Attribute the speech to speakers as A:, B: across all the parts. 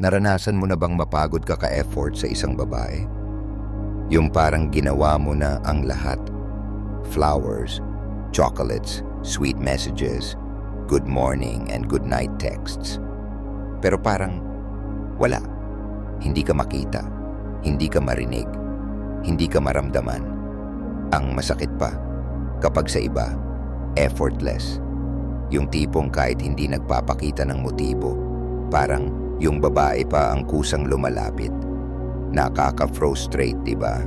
A: Naranasan mo na bang mapagod ka ka-effort sa isang babae? Yung parang ginawa mo na ang lahat. Flowers, chocolates, sweet messages, good morning and good night texts. Pero parang wala. Hindi ka makita. Hindi ka marinig. Hindi ka maramdaman. Ang masakit pa, kapag sa iba, effortless. Yung tipong kahit hindi nagpapakita ng motibo, parang yung babae pa ang kusang lumalapit. Nakaka-frustrate, di ba?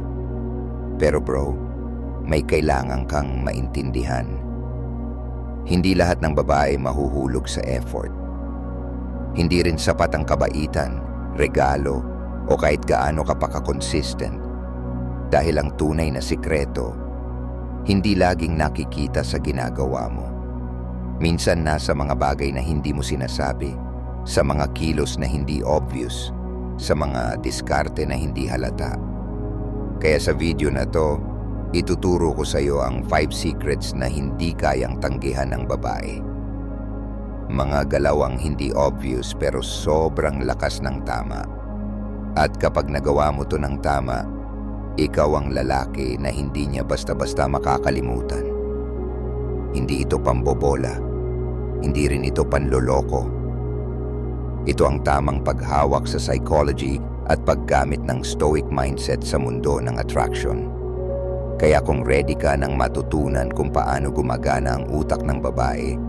A: Pero bro, may kailangan kang maintindihan. Hindi lahat ng babae mahuhulog sa effort. Hindi rin sapat ang kabaitan, regalo, o kahit gaano ka pa ka-consistent. Dahil ang tunay na sikreto, hindi laging nakikita sa ginagawa mo. Minsan nasa mga bagay na hindi mo sinasabi, sa mga kilos na hindi obvious, sa mga diskarte na hindi halata. Kaya sa video na to, ituturo ko sa iyo ang 5 secrets na hindi kayang tanggihan ng babae. Mga galawang hindi obvious pero sobrang lakas ng tama. At kapag nagawa mo to ng tama, ikaw ang lalaki na hindi niya basta-basta makakalimutan. Hindi ito pambobola. Hindi rin ito panloloko. Ito ang tamang paghawak sa psychology at paggamit ng stoic mindset sa mundo ng attraction. Kaya kung ready ka nang matutunan kung paano gumagana ang utak ng babae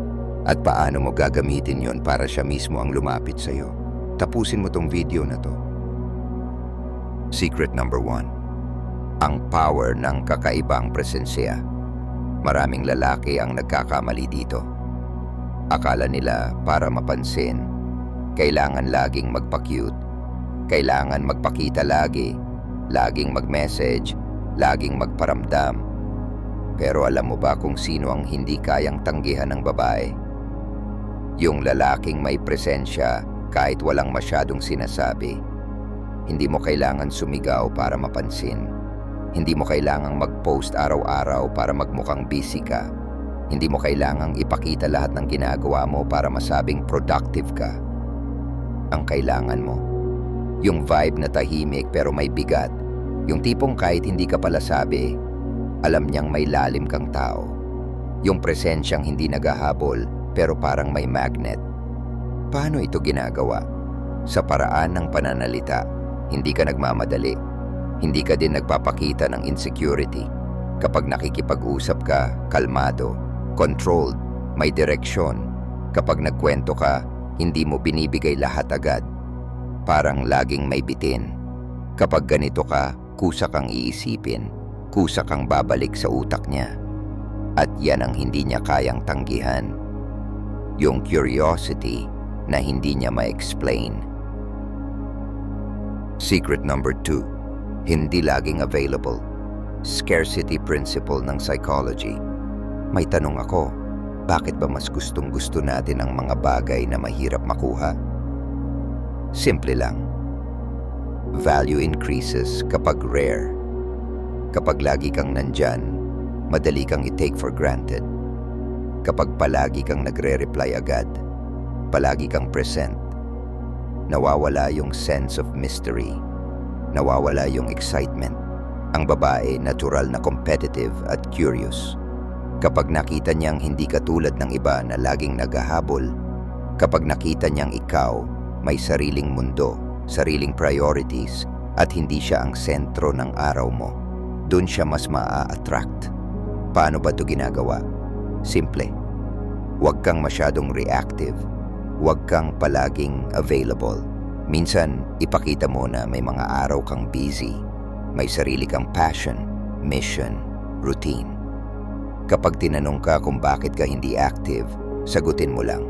A: at paano mo gagamitin yon para siya mismo ang lumapit sa iyo, tapusin mo tong video na to. Secret number one. Ang power ng kakaibang presensya. Maraming lalaki ang nagkakamali dito. Akala nila para mapansin, kailangan laging magpa-cute, kailangan magpakita lagi, laging mag-message, laging magparamdam. Pero alam mo ba kung sino ang hindi kayang tanggihan ng babae? Yung lalaking may presensya kahit walang masyadong sinasabi. Hindi mo kailangan sumigaw para mapansin. Hindi mo kailangang mag-post araw-araw para magmukhang busy ka. Hindi mo kailangang ipakita lahat ng ginagawa mo para masabing productive ka. Ang kailangan mo, yung vibe na tahimik pero may bigat. Yung tipong kahit hindi ka pala sabi, alam niyang may lalim kang tao. Yung presensyang hindi nagahabol pero parang may magnet. Paano ito ginagawa? Sa paraan ng pananalita, hindi ka nagmamadali. Hindi ka din nagpapakita ng insecurity. Kapag nakikipag-usap ka, kalmado, controlled, may direksyon. Kapag nagkwento ka, hindi mo binibigay lahat agad. Parang laging may bitin. Kapag ganito ka, kusa kang iisipin, kusa kang babalik sa utak niya. At yan ang hindi niya kayang tanggihan. Yung curiosity na hindi niya ma-explain. Secret number two, hindi laging available. Scarcity principle ng psychology. May tanong ako, bakit ba mas gustong gusto natin ang mga bagay na mahirap makuha? Simple lang. Value increases kapag rare. Kapag lagi kang nandyan, madali kang i-take for granted. Kapag palagi kang nagre-reply agad, palagi kang present, nawawala yung sense of mystery, nawawala yung excitement. Ang babae natural na competitive at curious. Kapag nakita niyang hindi katulad ng iba na laging naghahabol, kapag nakita niyang ikaw may sariling mundo, sariling priorities, at hindi siya ang sentro ng araw mo, dun siya mas maa-attract. Paano ba ito ginagawa? Simple. Huwag kang masyadong reactive. Huwag kang palaging available. Minsan, ipakita mo na may mga araw kang busy. May sarili kang passion, mission, routine. Kapag tinanong ka kung bakit ka hindi active, sagutin mo lang.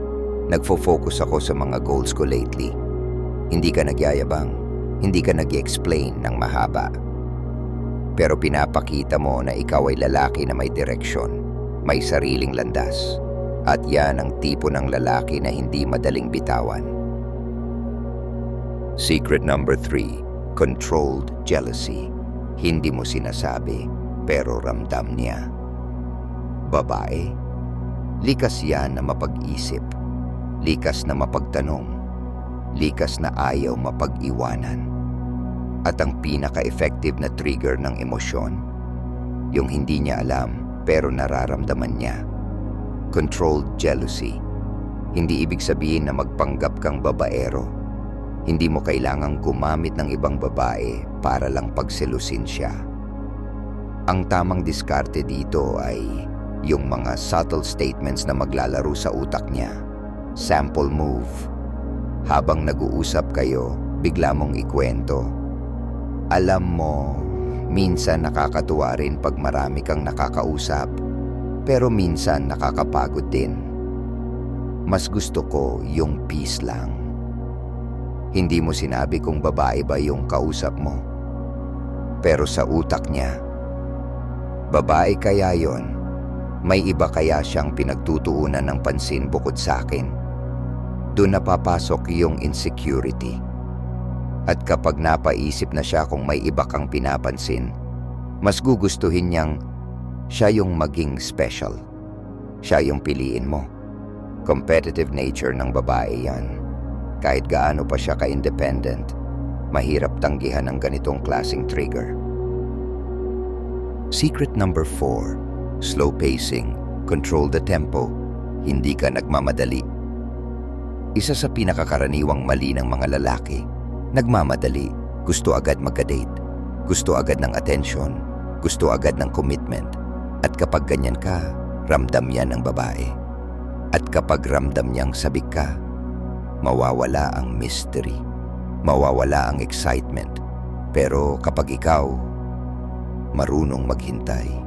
A: Nagfo-focus ako sa mga goals ko lately. Hindi ka nagyayabang, hindi ka nag explain ng mahaba. Pero pinapakita mo na ikaw ay lalaki na may direksyon, may sariling landas. At yan ang tipo ng lalaki na hindi madaling bitawan. Secret number three, controlled jealousy. Hindi mo sinasabi, pero ramdam niya. Babae, likas yan na mapag-isip, likas na mapagtanong, likas na ayaw mapag-iwanan. At ang pinaka-effective na trigger ng emosyon, yung hindi niya alam pero nararamdaman niya. Controlled jealousy. Hindi ibig sabihin na magpanggap kang babaero. Hindi mo kailangang gumamit ng ibang babae para lang pagselusin siya. Ang tamang diskarte dito ay yung mga subtle statements na maglalaro sa utak niya. Sample move. Habang nag-uusap kayo, bigla mong ikwento. Alam mo, minsan nakakatuwa rin pag marami kang nakakausap, pero minsan nakakapagod din. Mas gusto ko yung peace lang. Hindi mo sinabi kung babae ba yung kausap mo. Pero sa utak niya, babae kaya yon may iba kaya siyang pinagtutuunan ng pansin bukod sa akin. Doon napapasok yung insecurity. At kapag napaisip na siya kung may iba kang pinapansin, mas gugustuhin niyang siya yung maging special. Siya yung piliin mo. Competitive nature ng babae yan. Kahit gaano pa siya ka-independent, mahirap tanggihan ng ganitong klasing trigger. Secret number 4. Slow pacing. Control the tempo. Hindi ka nagmamadali. Isa sa pinakakaraniwang mali ng mga lalaki, nagmamadali, gusto agad magka-date, gusto agad ng attention, gusto agad ng commitment. At kapag ganyan ka, ramdam yan ng babae. At kapag ramdam niyang sabik ka, mawawala ang mystery, mawawala ang excitement. Pero kapag ikaw, marunong maghintay,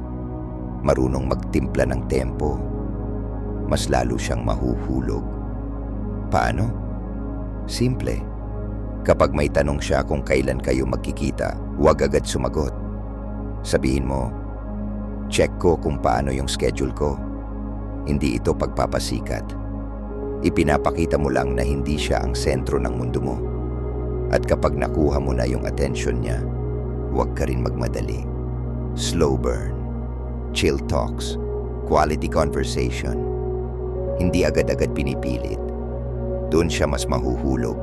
A: marunong magtimpla ng tempo, mas lalo siyang mahuhulog. Paano? Simple. Kapag may tanong siya kung kailan kayo magkikita, huwag agad sumagot. Sabihin mo, check ko kung paano yung schedule ko. Hindi ito pagpapasikat. Ipinapakita mo lang na hindi siya ang sentro ng mundo mo. At kapag nakuha mo na yung attention niya, huwag ka rin magmadali. Slow burn, chill talks, quality conversation. Hindi agad-agad pinipilit. Doon siya mas mahuhulog.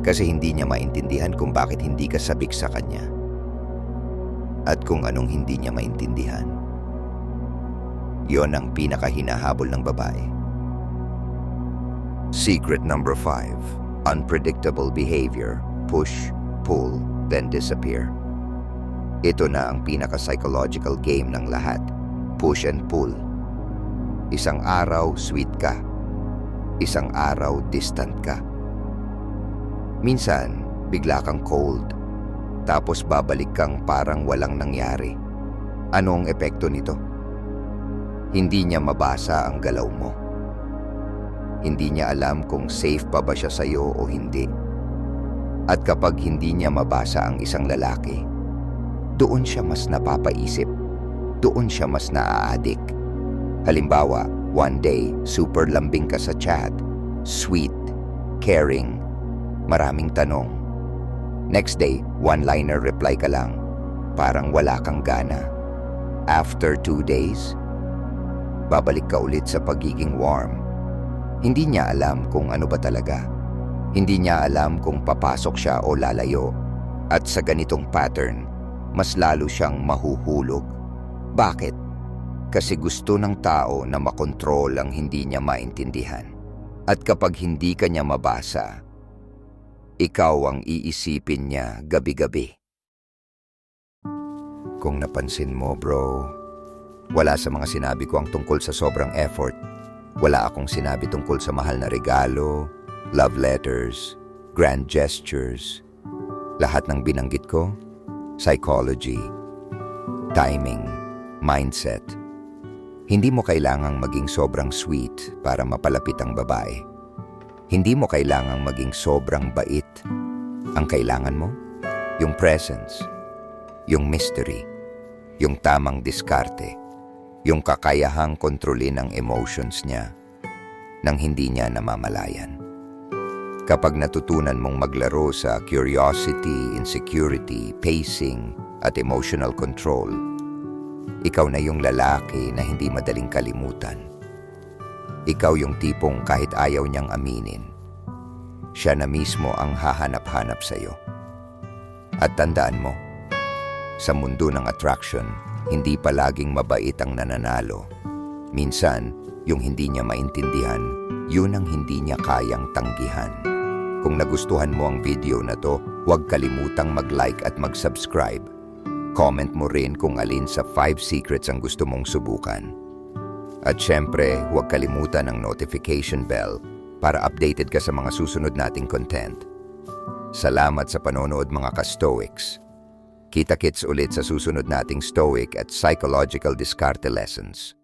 A: Kasi hindi niya maintindihan kung bakit hindi ka sabik sa kanya. At kung anong hindi niya maintindihan. Yon ang pinakahinahabol ng babae. Secret number 5. Unpredictable behavior. Push, pull, then disappear. Ito na ang pinaka-psychological game ng lahat. Push and pull. Isang araw, sweet ka. Isang araw, distant ka. Minsan, bigla kang cold. Tapos babalik kang parang walang nangyari. Ano ang epekto nito? Hindi niya mabasa ang galaw mo. Hindi niya alam kung safe pa ba siya sa'yo o hindi. At kapag hindi niya mabasa ang isang lalaki, doon siya mas napapaisip. Doon siya mas naaadik. Halimbawa, one day, super lambing ka sa chat. Sweet, caring, maraming tanong. Next day, one-liner reply ka lang. Parang wala kang gana. After two days, babalik ka ulit sa pagiging warm. Hindi niya alam kung ano ba talaga. Hindi niya alam kung papasok siya o lalayo. At sa ganitong pattern, mas lalo siyang mahuhulog. Bakit? Kasi gusto ng tao na makontrol ang hindi niya maintindihan. At kapag hindi ka niya mabasa, ikaw ang iisipin niya gabi-gabi. Kung napansin mo bro, wala sa mga sinabi ko ang tungkol sa sobrang effort. Wala akong sinabi tungkol sa mahal na regalo, love letters, grand gestures. Lahat ng binanggit ko, psychology, timing, mindset. Hindi mo kailangang maging sobrang sweet para mapalapit ang babae. Hindi mo kailangang maging sobrang bait. Ang kailangan mo, yung presence, yung mystery, yung tamang diskarte, yung kakayahang kontrolin ang emotions niya nang hindi niya namamalayan. Kapag natutunan mong maglaro sa curiosity, insecurity, pacing, at emotional control, ikaw na yung lalaki na hindi madaling kalimutan. Ikaw yung tipong kahit ayaw niyang aminin, siya na mismo ang hahanap-hanap sa iyo. At tandaan mo, sa mundo ng attraction, hindi palaging mabait ang nananalo. Minsan, yung hindi niya maintindihan, yun ang hindi niya kayang tanggihan. Kung nagustuhan mo ang video na to, huwag kalimutang mag-like at mag-subscribe. Comment mo rin kung alin sa 5 secrets ang gusto mong subukan. At syempre, huwag kalimutan ang notification bell para updated ka sa mga susunod nating content. Salamat sa panonood mga ka-Stoics. Kita-kits ulit sa susunod nating Stoic at Psychological Discarte Lessons.